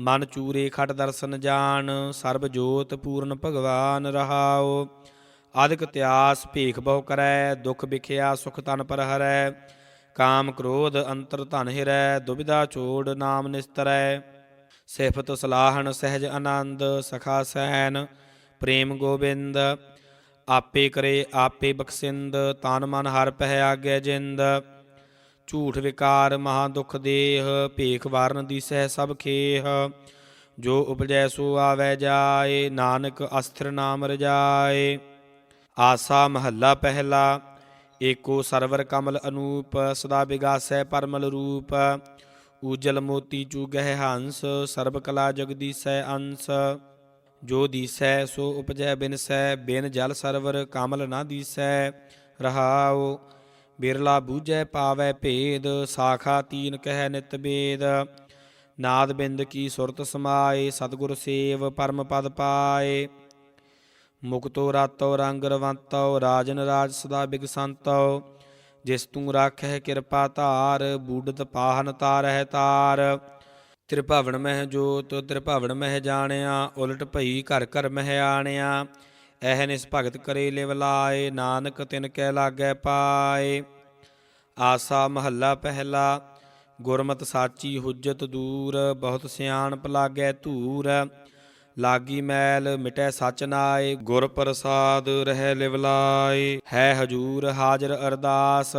ਮਨ ਚੂਰੇ ਖਟ ਦਰਸ਼ਨ ਜਾਣ, ਸਰਬ ਜੋਤ ਪੂਰਨ ਭਗਵਾਨ ਰਹਾਓ। ਆਦਿਕ ਤਿਆਸ ਭੇਖ ਬਹੁ ਕਰੈ, ਦੁਖ ਵਿਖਿਆ ਸੁਖ ਤਨ ਪਰ ਹਰੈ ਕਾਮ ਕ੍ਰੋਧ ਅੰਤਰ ਧਨ ਹਿਰੈ, ਦੁਬਿਧਾ ਛੋੜ ਨਾਮ ਨਿਸਤਰੈ। ਸਿਫਤ ਸਲਾਹਣ ਸਹਿਜ ਆਨੰਦ, ਸਖਾ ਸੈਨ, ਪ੍ਰੇਮ ਗੋਬਿੰਦ, ਆਪੇ ਕਰੇ ਆਪੇ ਬਖਸ਼ਿੰਦ, ਤਨ ਮਨ ਹਰ ਪਹਿ ਆਗੇ ਜਿੰਦ। ਝੂਠ ਵਿਕਾਰ ਮਹਾ ਦੁਖ ਦੇਹ, ਭੇਖ ਵਾਰਨ ਦੀ ਸਹਿ ਸਭ ਖੇਹ। ਜੋ ਉਪਜੈ ਸੋ ਆਵੈ ਜਾਏ, ਨਾਨਕ ਅਸਥਿਰ ਨਾਮ ਰਜਾਏ। ਆਸਾ ਮਹੱਲਾ ਪਹਿਲਾ, ਏਕੋ ਸਰਵਰ ਕਮਲ ਅਨੂਪ, ਸਦਾ ਵਿਗਾਸੈ ਪਰਮਲ ਰੂਪ, ਊਜਲ ਮੋਤੀ ਚੂਗਹਿ ਹੰਸ, ਸਰਬ ਕਲਾ ਜਗਦੀਸੈ ਅੰਸ। ਜੋ ਦੀਸੈ, ਸੋ ਉਪਜੈ ਬਿਨਸੈ, ਬਿਨ ਜਲ ਸਰਵਰ ਕਮਲ ਨਾ ਦੀਸੈ। ਰਹਾਉ, ਬਿਰਲਾ ਬੂਝੈ ਪਾਵੈ ਭੇਦ, ਸਾਖਾ ਤੀਨ ਕਹਿ ਨਿਤ ਬੇਦ। ਨਾਦ ਬਿੰਦ ਕੀ ਸੁਰਤ ਸਮਾਏ, ਸਤਿਗੁਰ ਸੇਵ ਪਰਮ ਪਦ ਪਾਏ। ਮੁਕਤੋ ਰਾਤੋ ਰੰਗ ਰਵੰਤੋ, ਰਾਜਨ ਰਾਜ ਸਦਾ ਬਿਗਸੰਤੋ ਜਿਸ ਤੂੰ ਰਾਖੈ ਕਿਰਪਾ ਧਾਰ, ਬੂਡਤ ਪਾਹਨ ਤਾਰਹਿ ਤਾਰ। ਤ੍ਰਿਭਵਨ ਮਹਿ ਜੋਤ, ਤ੍ਰਿਭਵਨ ਮਹਿ ਜਾਣਿਆ, ਉਲਟ ਭਈ ਘਰ ਘਰ ਮਹਿ ਆਣਿਆ। ਐਹ ਨਿਸ ਭਗਤ ਕਰੇ ਲਿਵ ਲਾਏ, ਨਾਨਕ ਤਿਨ ਕੈ ਲਾਗੈ ਪਾਏ। ਆਸਾ ਮਹੱਲਾ ਪਹਿਲਾ, ਗੁਰਮਤ ਸਾਚੀ ਹੁਜਤ ਦੂਰ, ਬਹੁਤ ਸਿਆਣਪ ਲਾਗੈ ਧੂਰ। ਲਾਗੀ ਮੈਲ ਮਿਟੈ ਸਚ ਨਾਏ, ਗੁਰ ਪ੍ਰਸਾਦ ਰਹਿ ਲਿਵਲਾਏ ਹੈ ਹਜੂਰ ਹਾਜ਼ਰ ਅਰਦਾਸ,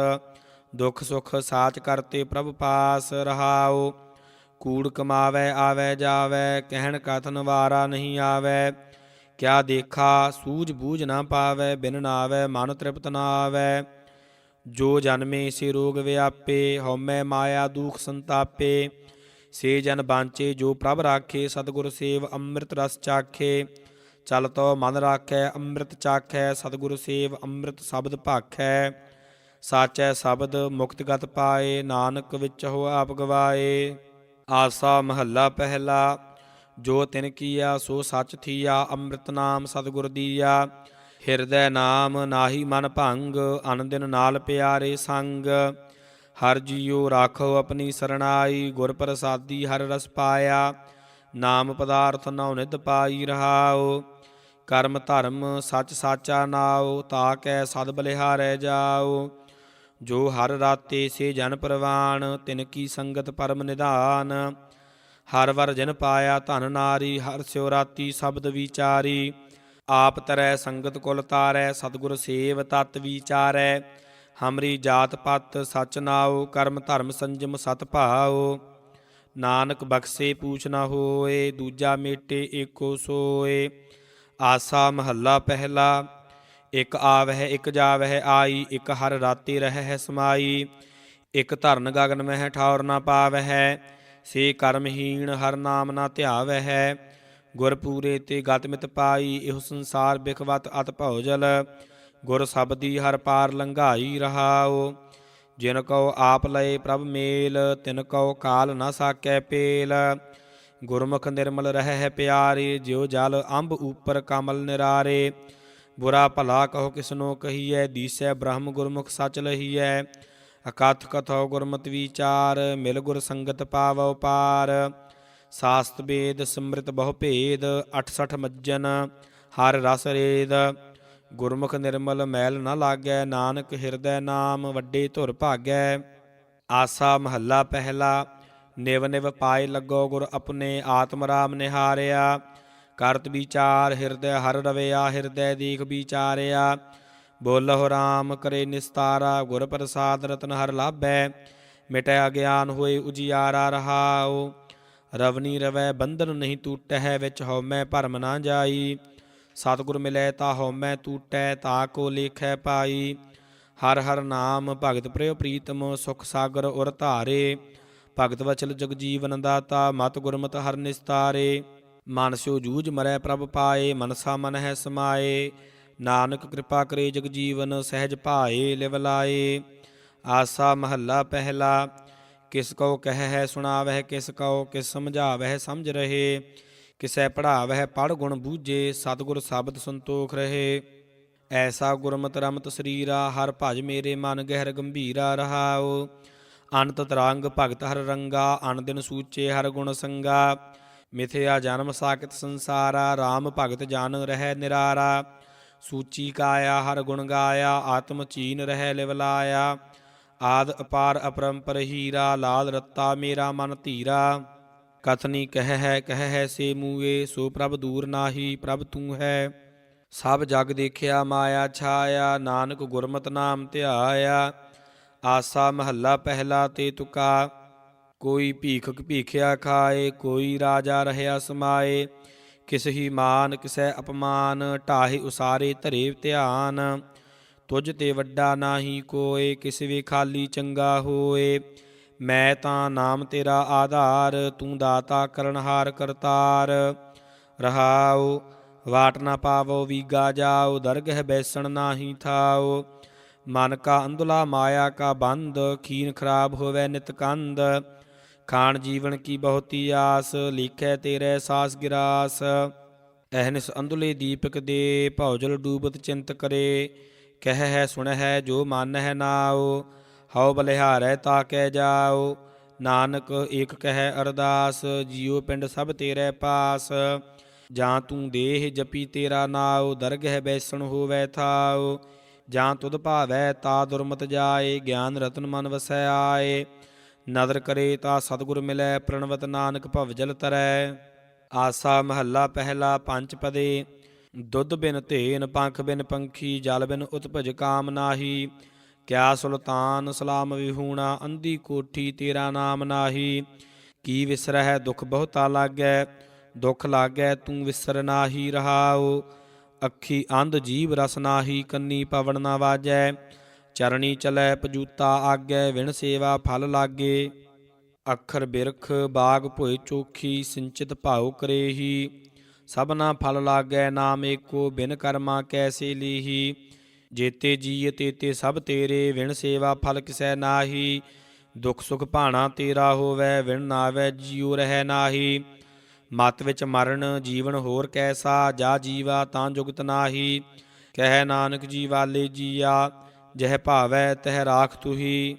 ਦੁਖ ਸੁਖ ਸਾਚ ਕਰਤੇ ਪ੍ਰਭ ਪਾਸ ਰਹਾਓ ਕੂੜ ਕਮਾਵੇ, ਆਵੇ, ਜਾਵੇ, ਕਹਿਣ ਕਥਨ ਵਾਰਾ ਨਹੀਂ ਆਵੇ। ਕਿਆ ਦੇਖਾ, ਸੂਝ ਬੂਝ ਨਾ ਪਾਵੇ, ਬਿਨ ਨਾ ਨਾਵੇ, ਮਨ ਤ੍ਰਿਪਤ ਨਾ ਆਵੇ। ਜੋ ਜਨਮੇ, ਸੇ ਰੋਗ ਵਿਆਪੇ, ਹਉਮੈ ਮਾਇਆ ਦੁਖ ਸੰਤਾਪੇ। ਸੇ ਜਨ ਬਾਂਚੇ ਜੋ ਪ੍ਰਭ ਰਾਖੇ, ਸਤਿਗੁਰ ਸੇਵ ਅੰਮ੍ਰਿਤ ਰਸ ਚਾਖੇ। ਚਲ ਤੋ ਮਨ ਰਾਖੈ, ਅੰਮ੍ਰਿਤ ਚਾਖੈ, ਸਤਿਗੁਰ ਸੇਵ ਅੰਮ੍ਰਿਤ ਸ਼ਬਦ ਭਾਖੈ। ਸਾਚੈ ਸ਼ਬਦ ਮੁਕਤ ਗਤ ਪਾਏ, ਨਾਨਕ ਵਿੱਚ ਹੋ ਆਪ ਗਵਾਏ। ਆਸਾ ਮਹੱਲਾ ਪਹਿਲਾ, ਜੋ ਤਿਨ ਕੀਆ ਸੋ ਸੱਚ ਥੀਆ, ਅੰਮ੍ਰਿਤ ਨਾਮ ਸਤਿਗੁਰ ਦੀਆ। ਹਿਰਦੈ ਨਾਮ ਨਾਹੀ ਮਨ ਭੰਗ, ਅਨ ਨਾਲ ਪਿਆਰੇ ਸੰਗ। ਹਰ ਜੀਉ ਰਾਖੋ ਆਪਣੀ ਸਰਣਾਈ, ਗੁਰ ਪ੍ਰਸਾਦੀ ਹਰ ਰਸ ਪਾਇਆ, ਨਾਮ ਪਦਾਰਥ ਨਉ ਨਿਤ ਪਾਈ ਰਹਾਓ ਕਰਮ ਧਰਮ ਸੱਚ ਸਾਚਾ ਨਾਉ, ਤਾ ਕੈ ਸਦ ਬਲਿਹਾਰੈ ਜਾਓ ਜੋ ਹਰ ਰਾਤੇ ਸੇ ਜਨ ਪ੍ਰਵਾਨ, ਤਿਨ ਕੀ ਸੰਗਤ ਪਰਮ ਨਿਧਾਨ, ਹਰ ਵਰ ਜਨ ਪਾਇਆ ਧਨ ਨਾਰੀ, ਹਰ ਸਿਉ ਰਾਤੀ ਸ਼ਬਦ ਵਿਚਾਰੀ, ਆਪ ਤਰੈ ਸੰਗਤ ਕੁਲ ਤਾਰੈ, ਸਤਿਗੁਰ ਸੇਵ ਤਤ ਵਿਚਾਰੈ ਹਮਰੀ ਜਾਤ ਪਤ ਸਚ ਨਾਉ ਕਰਮ ਧਰਮ ਸੰਜਮ ਸਤ ਭਾਉ। ਨਾਨਕ ਬਖਸ਼ੇ ਪੂਛ ਨਾ ਹੋਏ, ਦੂਜਾ ਮੇਟੇ ਏਕੋ ਸੋਏ। ਆਸਾ ਮਹੱਲਾ ਪਹਿਲਾ, ਇਕ ਆਵਹਿ, ਇਕ ਜਾਵਹਿ ਆਈ, ਇਕ ਹਰ ਰਾਤੀ ਰਹਿ ਸਮਾਈ। ਇਕ ਧਰਨ ਗਗਨ ਮਹਿ ਠੌਰ ਨਾ ਪਾਵਹਿ, ਸੇ ਕਰਮਹੀਣ ਹਰ ਨਾਮ ਨਾ ਧਿਆਵਹਿ। ਗੁਰ ਪੂਰੇ ਤੇ ਗਤਮਿਤ ਪਾਈ, ਇਹੋ ਸੰਸਾਰ ਬਿਖਵਤ ਅਤ ਭਉਜਲ ਗੁਰ ਸਬਦੀ ਹਰ ਪਾਰ ਲੰਘਾਈ ਰਹਾਓ ਜਿਨ ਕਉ ਆਪ ਲਏ ਪ੍ਰਭ ਮੇਲ, ਤਿਨ ਕਉ ਕਾਲ ਨਾ ਸਾਕੈ ਪੇਲ। ਗੁਰਮੁਖ ਨਿਰਮਲ ਰਹਿ ਪਿਆਰੇ, ਜਿਉ ਜਲ ਅੰਬ ਉਪਰ ਕਮਲ ਨਿਰਾਰੇ। ਬੁਰਾ ਭਲਾ ਕਹੋ ਕਿਸਨੋ ਕਹੀਐ, ਦੀਸੈ ਬ੍ਰਹਮ ਗੁਰਮੁਖ ਸਚ ਲਹੀਐ। ਅਕਥ ਕਥੋ ਗੁਰਮਤਿ ਵਿਚਾਰ, ਮਿਲ ਗੁਰ ਸੰਗਤ ਪਾਵੋ ਪਾਰ। ਸਾਸਤ ਵੇਦ ਸਮ੍ਰਿਤ ਬਹੁ ਭੇਦ 68 ਮੱਜਨ, ਹਰ ਰਸ ਰੇਦ। ਗੁਰਮੁਖ ਨਿਰਮਲ ਮੈਲ ਨਾ ਲਾਗੈ, ਨਾਨਕ ਹਿਰਦੈ ਨਾਮ ਵੱਡੇ ਧੁਰ ਭਾਗੈ। ਆਸਾ ਮਹੱਲਾ ਪਹਿਲਾ, ਨਿਵ ਨਿਵ ਪਾਏ ਲੱਗੋ ਗੁਰ ਆਪਣੇ ਆਤਮ ਰਾਮ ਨਿਹਾਰਿਆ। ਕਰਤ ਵਿਚਾਰ ਹਿਰਦੈ ਹਰ ਰਵਿਆ, ਹਿਰਦੈ ਦੇਖ ਵਿਚਾਰਿਆ। ਬੋਲਹੁ ਰਾਮ ਕਰੇ ਨਿਸਤਾਰਾ, ਗੁਰ ਪ੍ਰਸਾਦ ਰਤਨ ਹਰ ਲਾਭੈ। ਮਿਟਿਆ ਗਿਆਨ ਹੋਏ ਉਜਿਆਰਾ ਰਹਾਉ। ਰਵਨੀ ਰਵੈ ਬੰਧਨ ਨਹੀਂ ਟੂਟੈ ਵਿੱਚ ਹਉਮੈ ਭਰਮ ਨਾ ਜਾਈ। ਸਤਿਗੁਰ ਮਿਲੈ ਤਾ ਹਉਮੈ ਟੂਟੈ, ਤਾ ਕੋ ਲੇਖੈ ਪਾਈ। ਹਰ ਹਰ ਨਾਮ ਭਗਤ ਪ੍ਰਿਯ ਪ੍ਰੀਤਮ, ਸੁਖ ਸਾਗਰ ਉਰ ਧਾਰੇ। ਭਗਤ ਵਚਲ ਜਗ ਜੀਵਨ ਦਾਤਾ, ਮਤ ਗੁਰਮਤਿ ਹਰ ਨਿਸਤਾਰੇ। ਮਨਸਿਓ ਜੂਝ ਮਰੈ ਪ੍ਰਭ ਪਾਏ, ਮਨਸਾ ਮਨ ਹੈ ਸਮਾਏ। ਨਾਨਕ ਕਿਰਪਾ ਕਰੇ ਜਗ ਜੀਵਨ, ਸਹਿਜ ਭਾਏ ਲਿਵ ਲਾਏ। ਆਸਾ ਮਹੱਲਾ ਪਹਿਲਾ, ਕਿਸ ਕਉ ਕਹਿ ਹੈ ਸੁਣਾਵਹਿ, ਕਿਸ ਕਉ ਕਿਸ ਸਮਝਾਵਹਿ ਸਮਝ ਰਹੇ। ਕਿਸੈ ਪੜਾਵਹਿ ਪੜ ਗੁਣ ਬੂਝੇ, ਸਤਿਗੁਰ ਸ਼ਬਦ ਸੰਤੋਖ ਰਹੇ। ਐਸਾ ਗੁਰਮਤਿ ਰਮਤ ਸਰੀਰਾ, ਹਰ ਭਜ ਮੇਰੇ ਮਨ ਗਹਿਰ ਗੰਭੀਰਾ ਰਹਾਉ। ਅਨੰਤ ਤਰੰਗ ਭਗਤ ਹਰ ਰੰਗਾ ਅਨ ਦਿਨ ਸੂਚੇ ਹਰ ਗੁਣ ਸੰਗਾ। ਮਿਥਿਆ ਜਨਮ ਸਾਕਿਤ ਸੰਸਾਰਾ RAM ਭਗਤ ਜਾਨ ਰਹਿ ਨਿਰਾਰਾ। ਸੂਚੀ ਕਾਇਆ ਹਰ ਗੁਣ ਗਾਇਆ, ਆਤਮ ਚੀਨ ਰਹਿ ਲਿਵਲਾਇਆ ਆਦ ਅਪਾਰ ਅਪਰੰਪਰ ਹੀਰਾ, ਲਾਲ ਰੱਤਾ ਮੇਰਾ ਮਨ ਧੀਰਾ। ਕਥਨੀ ਕਹਿ ਹੈ ਕਹਿ ਹੈ ਸੇ ਮੂਏ ਸੋ ਪ੍ਰਭ ਦੂਰ ਨਾਹੀ, ਪ੍ਰਭ ਤੂੰ ਹੈ। ਸਭ ਜਗ ਦੇਖਿਆ ਮਾਇਆ ਛਾਇਆ, ਨਾਨਕ ਗੁਰਮਤਿ ਨਾਮ ਧਿਆਇਆ। ਆਸਾ ਮਹੱਲਾ ਪਹਿਲਾ ਤੇ ਤੁਕਾ। ਕੋਈ ਭੀਖਕ ਭੀਖਿਆ ਖਾਏ, ਕੋਈ ਰਾਜਾ ਰਹਿਆ ਸਮਾਏ। ਕਿਸ ਹੀ ਮਾਨ, ਕਿਸੈ ਅਪਮਾਨ, ਢਾਹੇ ਉਸਾਰੇ ਧਰੇ ਧਿਆਨ। ਤੁਝ ਤੇ ਵੱਡਾ ਨਾਹੀ ਕੋਏ, ਕਿਸ ਵੇ ਖਾਲੀ ਚੰਗਾ ਹੋਏ। ਮੈਂ ਤਾਂ ਨਾਮ ਤੇਰਾ ਆਧਾਰ, ਤੂੰ ਦਾਤਾ ਕਰਨਹਾਰ ਕਰਤਾਰ। ਰਹਾਉ, ਵਾਟ ਨਾ ਪਾਵੋ, ਵੀਗਾ ਜਾਓ ਦਰਗਹਿ ਬੈਸਣ ਨਾਹੀ ਥਾਓ ਮਨ ਕਾ ਅੰਧਲਾ ਮਾਇਆ ਕਾ ਬੰਧ ਖੀਨ ਖਰਾਬ ਹੋਵੇ ਨਿਤ ਕੰਧ ਖਾਣ ਜੀਵਨ ਕੀ ਬਹੁਤੀ ਆਸ, ਲਿਖੈ ਤੇਰੇ ਸਾਸ ਗਿਰਾਸ। ਅਹਨਿਸ ਅੰਧਲੇ ਦੀਪਕ ਦੇ ਭੌਜਲ ਡੂਬਤ ਚਿੰਤ ਕਰੇ। ਕਹਿ ਹੈ ਸੁਣ ਹੈ ਜੋ ਮਨ ਹੈ ਨਾਉ। ਹਉ ਬਲਿਹਾਰੈ ਤਾ ਕਹਿ ਜਾਓ ਨਾਨਕ ਏਕ ਕਹਿ ਅਰਦਾਸ, ਜੀਉ ਪਿੰਡ ਸਭ ਤੇਰੇ ਪਾਸ। ਜਾਂ ਤੂੰ ਦੇਹ ਜਪੀ ਤੇਰਾ ਨਾਉ, ਦਰਗਹਿ ਬੈਸਣ ਹੋਵੇ ਥਾਉ। ਜਾਂ ਤੁਧ ਭਾਵੈ ਤਾ ਦੁਰਮਤ ਜਾਏ, ਗਿਆਨ ਰਤਨ ਮਨ ਵਸੈ ਆਏ। ਨਦਰ ਕਰੇ ਤਾ ਸਤਿਗੁਰ ਮਿਲੈ, ਪ੍ਰਣਵਤ ਨਾਨਕ ਭਵਜਲ ਤਰੈ। ਆਸਾ ਮਹੱਲਾ ਪਹਿਲਾ ਪੰਜ ਪਦੇ, ਦੁੱਧ ਬਿਨ ਧੇਨ, ਪੰਖ ਬਿਨ ਪੰਖੀ, ਜਲ ਬਿਨ ਉਤਪਜ ਕਾਮ ਨਾਹੀ। ਕਿਆ ਸੁਲਤਾਨ ਸਲਾਮ ਵਿਹੂਣਾ, ਅੰਧੀ ਕੋਠੀ ਤੇਰਾ ਨਾਮ ਨਾਹੀ। ਕੀ ਵਿਸਰਹਿ ਦੁਖ ਬਹੁਤਾ ਲਾਗੈ, ਦੁਖ ਲਾਗੈ ਤੂੰ ਵਿਸਰ ਨਾਹੀ ਰਹਾਉ। ਅੱਖੀ ਅੰਧ ਜੀਵ ਰਸ ਨਾਹੀ, ਕੰਨੀ ਪਵਨ ਨਾ ਵਾਜੈ। ਚਰਣੀ ਚਲੈ ਪਜੂਤਾ ਆਗੈ, ਵਿਣ ਸੇਵਾ ਫਲ ਲਾਗੇ। ਅੱਖਰ ਬਿਰਖ ਬਾਗ ਭੋਏ ਚੋਖੀ, ਸਿੰਚਿਤ ਭਾਉ ਕਰੇਹੀ। ਸਭਨਾ ਫਲ ਲਾਗੈ, ਨਾਮ ਏਕੋ, ਬਿਨ ਕਰਮਾ ਕੈਸੇ ਲੀਹੀ। ਜੇਤੇ ਜੀਏ ਤੇਤੇ ਸਭ ਤੇਰੇ, ਵਿਣ ਸੇਵਾ ਫਲ ਕਿਸੈ ਨਾਹੀ। ਦੁਖ ਸੁਖ ਭਾਣਾ ਤੇਰਾ ਹੋਵੈ, ਵਿਣ ਨਾਵੈ ਜੀਉ ਰਹਿ ਨਾਹੀ। ਮਤ ਵਿੱਚ ਮਰਨ, ਜੀਵਨ ਹੋਰ ਕੈਸਾ, ਜਾ ਜੀਵਾ ਤਾਂ ਜੁਗਤ ਨਾਹੀ। ਕਹਿ ਨਾਨਕ ਜੀ ਵਾਲੇ ਜੀਆ, ਜਹ ਭਾਵੈ ਤਹ ਰਾਖ ਤੁਹੀ।